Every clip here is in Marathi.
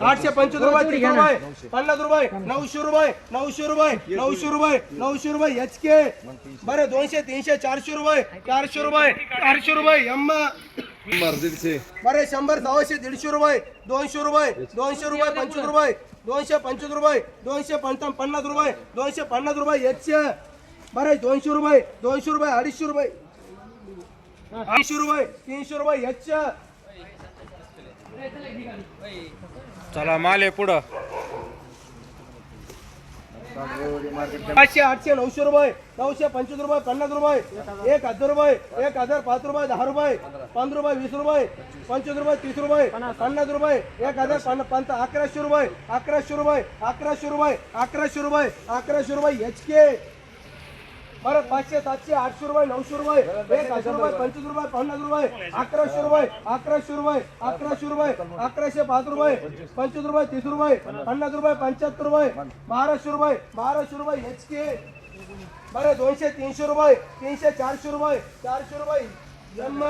आठशे पंचवीस रुपये पन्नास रुपये नऊशे रुपये नऊशे रुपये नऊशे रुपये नऊशे रुपये एच के. बरं दोनशे तीनशे चारशे रुपये चारशे रुपये चारशे रुपये एम बरं शंभर सव्वाशे दीडशे रुपये दोनशे रुपये दोनशे रुपये पंचवीस रुपये दोनशे पंचवीस रुपये दोनशे पंचावन्न पन्नास रुपये दोनशे पन्नास रुपये एकशे बरं दोनशे रुपये दोनशे रुपये अडीचशे रुपये अडीचशे रुपये तीनशे रुपये एकशे चला माल आहे पुढं. पाचशे आठशे नऊशे रुपये नऊशे पंचवीस रुपये पन्नास रुपये एक हजार रुपये एक हजार पाच रुपये दहा रुपये पंधरा रुपये वीस रुपये पंचवीस रुपये तीस रुपये पन्नास रुपये एक हजार पंच अकराशे रुपये अकराशे रुपये अकराशे रुपये अकराशे रुपये अकराशे रुपये एच के. बरं पाचशे सातशे आठशे रुपये नऊशे रुपये एक हजार रुपये पंचवीस रुपये पन्नास रुपये अकराशे रुपये अकराशे रुपये अकराशे रुपये अकराशे पाच रुपये पंचवीस रुपये तीस रुपये पन्नास रुपये पंच्याहत्तर रुपये बाराशे रुपये बाराशे रुपये एच के बरं दोनशे तीनशे रुपये तीनशे चारशे रुपये चारशे रुपये. जन्म.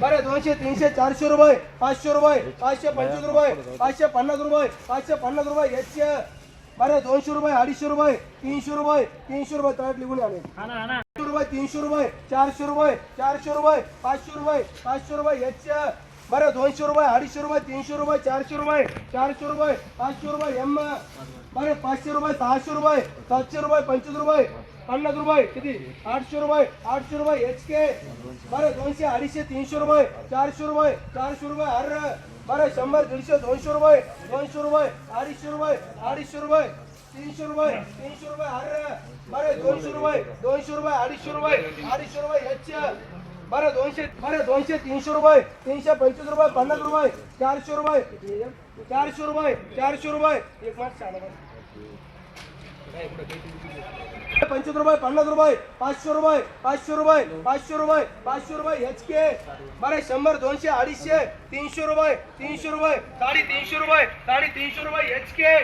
बरं दोनशे तीनशे चारशे रुपये पाचशे रुपये पाचशे पंचवीस रुपये पाचशे पन्नास रुपये पाचशे पन्नास रुपये एकशे बरं दोनशे रुपये अडीचशे रुपये तीनशे रुपये तीनशे रुपये तळ्यात लिहून आले. तीनशे रुपये तीनशे रुपये चारशे रुपये चारशे रुपये पाचशे रुपये पाचशे रुपये एकशे बरं दोनशे रुपये अडीचशे रुपये तीनशे रुपये चारशे रुपये चारशे रुपये पाचशे रुपये एम बरं पाचशे रुपये सहाशे रुपये सातशे रुपये पंचवीस रुपये पन्नास रुपये किती? आठशे रुपये आठशे रुपये एच के. बरं दोनशे अडीचशे तीनशे रुपये चारशे रुपये चारशे रुपये अर बरं शंभर दीडशे दोनशे रुपये दोनशे रुपये अडीचशे रुपये अडीचशे रुपये तीनशे रुपये तीनशे रुपये अर बरं दोनशे रुपये दोनशे रुपये अडीचशे रुपये अडीचशे रुपये एच बरं दोनशे बरं दोनशे तीनशे रुपये तीनशे पंचवीस रुपये पन्नास रुपये चारशे रुपये चारशे रुपये चारशे रुपये. एक मार्च पंचवीस रुपये पन्नास रुपये पाचशे रुपये पाचशे रुपये पाचशे रुपये पाचशे रुपये एच के बरं शंभर दोनशे अडीचशे तीनशे रुपये तीनशे रुपये साडे तीनशे रुपये साडे तीनशे रुपये एच के